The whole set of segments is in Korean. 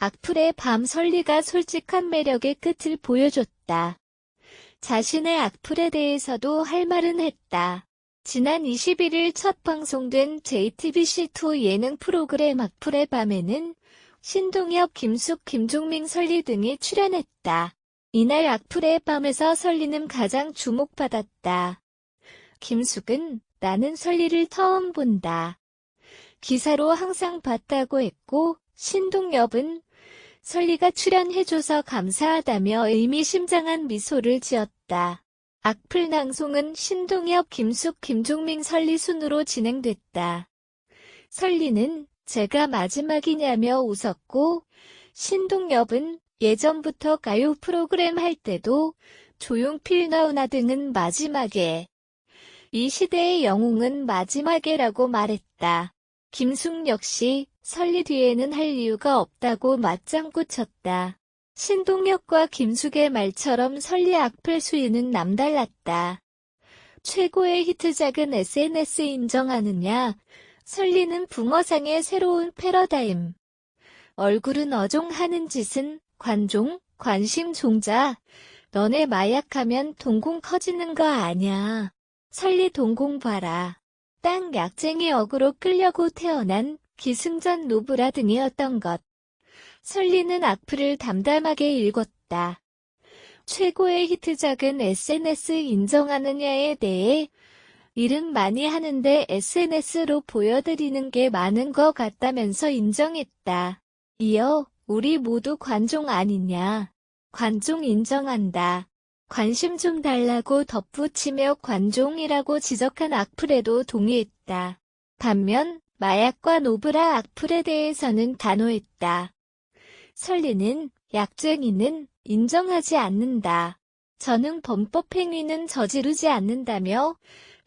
악플의 밤 설리가 솔직한 매력의 끝을 보여줬다. 자신의 악플에 대해서도 할 말은 했다. 지난 21일 첫 방송된 JTBC2 예능 프로그램 악플의 밤에는 신동엽, 김숙, 김종민, 설리 등이 출연했다. 이날 악플의 밤에서 설리는 가장 주목받았다. 김숙은 나는 설리를 처음 본다. 기사로 항상 봤다고 했고 신동엽은 설리가 출연해줘서 감사하다며 의미심장한 미소를 지었다. 악플 낭송은 신동엽, 김숙, 김종민 설리 순으로 진행됐다. 설리는 제가 마지막이냐며 웃었고 신동엽은 예전부터 가요 프로그램 할 때도 조용필 나훈아 등은 마지막에 이 시대의 영웅은 마지막에라고 말했다. 김숙 역시 설리 뒤에는 할 이유가 없다고 맞장구 쳤다. 신동엽과 김숙의 말처럼 설리 악플 수위는 남달랐다. 최고의 히트작은 SNS 인정하느냐? 설리는 붕어상의 새로운 패러다임. 얼굴은 어종하는 짓은 관종, 관심 종자. 너네 마약하면 동공 커지는 거 아냐. 설리 동공 봐라. 땅 약쟁이 어그로 끌려고 태어난 기승전 노브라 등이었던 것. 설리는 악플을 담담하게 읽었다. 최고의 히트작은 SNS 인정하느냐에 대해 일은 많이 하는데 SNS로 보여드리는 게 많은 것 같다면서 인정했다. 이어 우리 모두 관종 아니냐. 관종 인정한다. 관심 좀 달라고 덧붙이며 관종이라고 지적한 악플에도 동의했다. 반면 마약과 노브라 악플에 대해서는 단호했다. 설리는 약쟁이는 인정하지 않는다. 저는 범법 행위는 저지르지 않는다며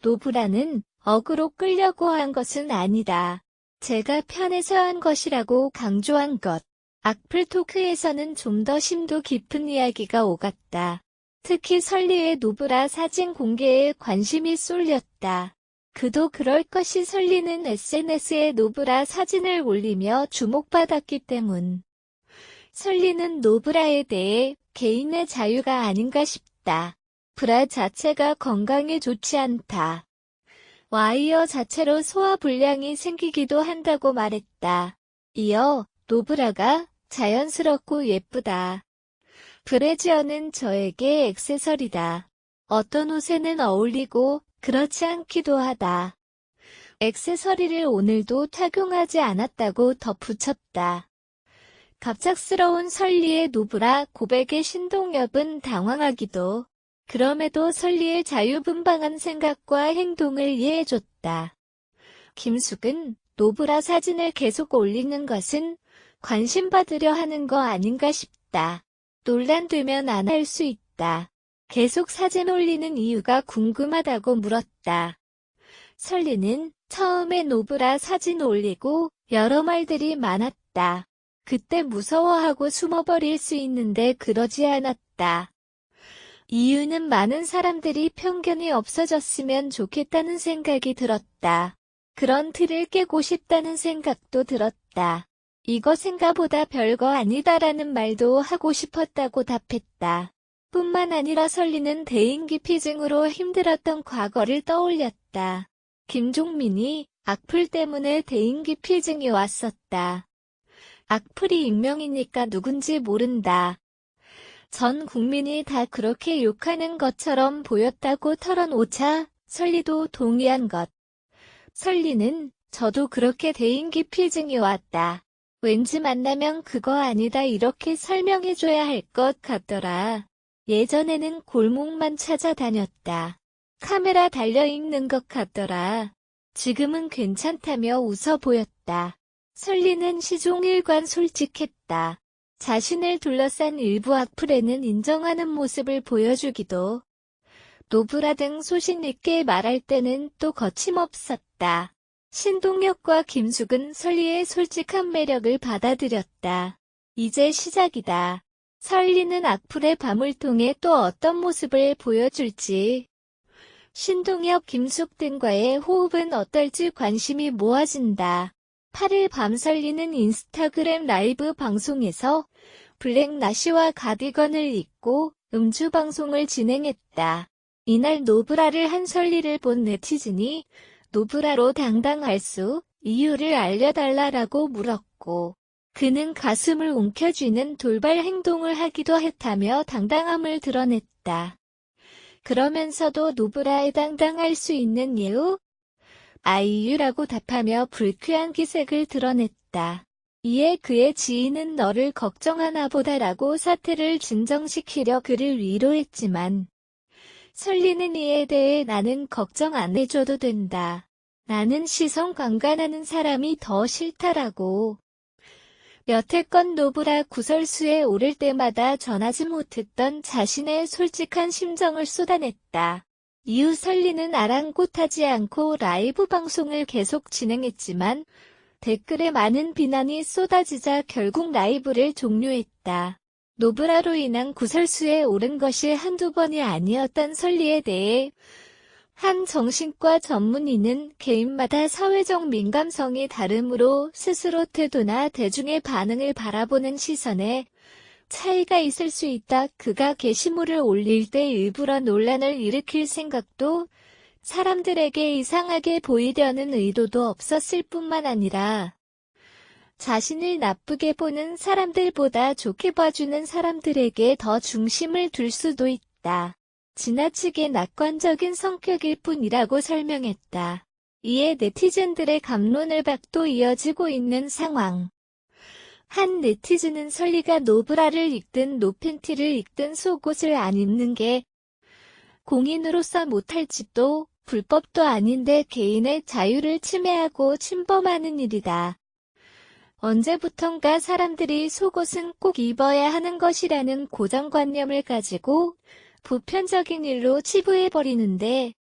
노브라는 억으로 끌려고 한 것은 아니다. 제가 편해서 한 것이라고 강조한 것. 악플 토크에서는 좀 더 심도 깊은 이야기가 오갔다. 특히 설리의 노브라 사진 공개에 관심이 쏠렸다. 그도 그럴 것이 설리는 SNS에 노브라 사진을 올리며 주목받았기 때문. 설리는 노브라에 대해 개인의 자유가 아닌가 싶다. 브라 자체가 건강에 좋지 않다. 와이어 자체로 소화불량이 생기기도 한다고 말했다. 이어 노브라가 자연스럽고 예쁘다. 브래지어는 저에게 액세서리다. 어떤 옷에는 어울리고 그렇지 않기도 하다. 액세서리를 오늘도 착용하지 않았다고 덧붙였다. 갑작스러운 설리의 노브라 고백의 신동엽은 당황하기도 그럼에도 설리의 자유분방한 생각과 행동을 이해해줬다. 김숙은 노브라 사진을 계속 올리는 것은 관심 받으려 하는 거 아닌가 싶다. 논란 되면 안 할 수 있다. 계속 사진 올리는 이유가 궁금하다고 물었다. 설리는 처음에 노브라 사진 올리고 여러 말들이 많았다. 그때 무서워하고 숨어버릴 수 있는데 그러지 않았다. 이유는 많은 사람들이 편견이 없어졌으면 좋겠다는 생각이 들었다. 그런 틀을 깨고 싶다는 생각도 들었다. 이거 생각보다 별거 아니다라는 말도 하고 싶었다고 답했다. 뿐만 아니라 설리는 대인기피증으로 힘들었던 과거를 떠올렸다. 김종민이 악플 때문에 대인기피증이 왔었다. 악플이 익명이니까 누군지 모른다. 전 국민이 다 그렇게 욕하는 것처럼 보였다고 털어놓자 설리도 동의한 것. 설리는 저도 그렇게 대인기피증이 왔다. 왠지 만나면 그거 아니다 이렇게 설명해줘야 할 것 같더라. 예전에는 골목만 찾아다녔다. 카메라 달려있는 것 같더라. 지금은 괜찮다며 웃어 보였다. 설리는 시종일관 솔직했다. 자신을 둘러싼 일부 악플에는 인정하는 모습을 보여주기도 노브라 등 소신 있게 말할 때는 또 거침없었다. 신동엽과 김숙은 설리의 솔직한 매력을 받아들였다. 이제 시작이다. 설리는 악플의 밤을 통해 또 어떤 모습을 보여줄지. 신동엽, 김숙 등과의 호흡은 어떨지 관심이 모아진다. 8일 밤 설리는 인스타그램 라이브 방송에서 블랙 나시와 가디건을 입고 음주 방송을 진행했다. 이날 노브라를 한 설리를 본 네티즌이 노브라로 당당할 수 이유를 알려달라라고 물었고 그는 가슴을 움켜쥐는 돌발 행동을 하기도 했다며 당당함을 드러냈다. 그러면서도 노브라에 당당할 수 있는 예우? 아이유라고 답하며 불쾌한 기색을 드러냈다. 이에 그의 지인은 너를 걱정하나 보다라고 사태를 진정시키려 그를 위로했지만 설리는 이에 대해 나는 걱정 안 해줘도 된다. 나는 시선 강간하는 사람이 더 싫다라고. 여태껏 노브라 구설수에 오를 때마다 전하지 못했던 자신의 솔직한 심정을 쏟아냈다. 이후 설리는 아랑곳하지 않고 라이브 방송을 계속 진행했지만 댓글에 많은 비난이 쏟아지자 결국 라이브를 종료했다. 노브라로 인한 구설수에 오른 것이 한두 번이 아니었던 설리에 대해 한 정신과 전문의는 개인마다 사회적 민감성이 다르므로 스스로 태도나 대중의 반응을 바라보는 시선에 차이가 있을 수 있다. 그가 게시물을 올릴 때 일부러 논란을 일으킬 생각도 사람들에게 이상하게 보이려는 의도도 없었을 뿐만 아니라 자신을 나쁘게 보는 사람들보다 좋게 봐주는 사람들에게 더 중심을 둘 수도 있다. 지나치게 낙관적인 성격일 뿐이라고 설명했다. 이에 네티즌들의 감론을 박도 이어지고 있는 상황. 한 네티즌은 설리가 노브라를 입든 노팬티를 입든 속옷을 안 입는 게 공인으로서 못할 짓도 불법도 아닌데 개인의 자유를 침해하고 침범하는 일이다. 언제부턴가 사람들이 속옷은 꼭 입어야 하는 것이라는 고정관념을 가지고 보편적인 일로 치부해버리는데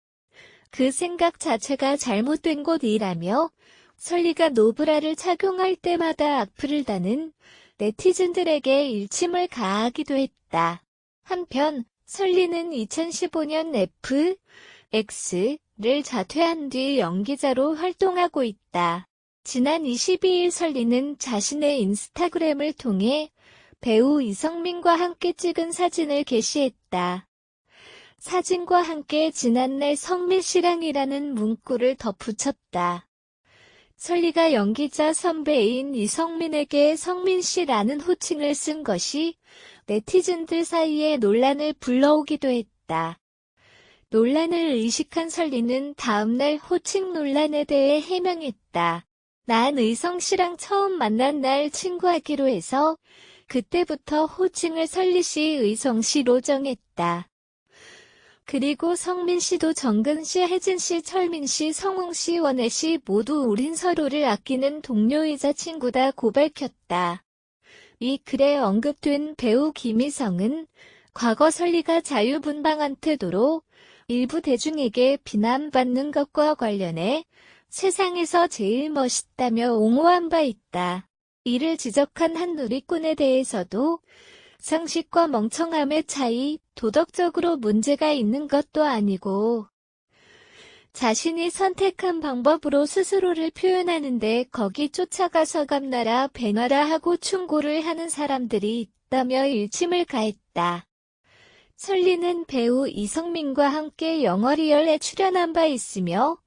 그 생각 자체가 잘못된 곳이라며 설리가 노브라를 착용할 때마다 악플을 다는 네티즌들에게 일침을 가하기도 했다. 한편 설리는 2015년 F, X를 자퇴한 뒤 연기자로 활동하고 있다. 지난 22일 설리는 자신의 인스타그램을 통해 배우 이성민과 함께 찍은 사진을 게시했다. 사진과 함께 지난날 성민 씨랑이라는 문구를 덧붙였다. 설리가 연기자 선배인 이성민에게 성민 씨라는 호칭을 쓴 것이 네티즌들 사이에 논란을 불러오기도 했다. 논란을 의식한 설리는 다음날 호칭 논란에 대해 해명했다. 난 의성 씨랑 처음 만난 날 친구하기로 해서 그때부터 호칭을 설리 씨, 의성 씨로 정했다. 그리고 성민 씨도 정근 씨, 혜진 씨, 철민 씨, 성웅 씨, 원혜 씨 모두 우린 서로를 아끼는 동료이자 친구다 고백했다. 이 글에 언급된 배우 김희성은 과거 설리가 자유분방한 태도로 일부 대중에게 비난받는 것과 관련해 세상에서 제일 멋있다며 옹호한 바 있다. 이를 지적한 한 누리꾼에 대해서도 상식과 멍청함의 차이, 도덕적으로 문제가 있는 것도 아니고 자신이 선택한 방법으로 스스로를 표현하는데 거기 쫓아가서 감나라 배나라 하고 충고를 하는 사람들이 있다며 일침을 가했다. 설리는 배우 이성민과 함께 영어 리얼에 출연한 바 있으며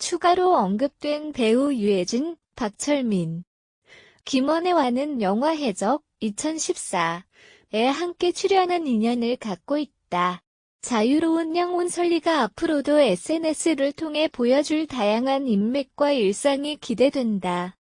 추가로 언급된 배우 유해진, 박철민, 김원혜와는 영화 해적 2014에 함께 출연한 인연을 갖고 있다. 자유로운 영혼 설리가 앞으로도 SNS를 통해 보여줄 다양한 인맥과 일상이 기대된다.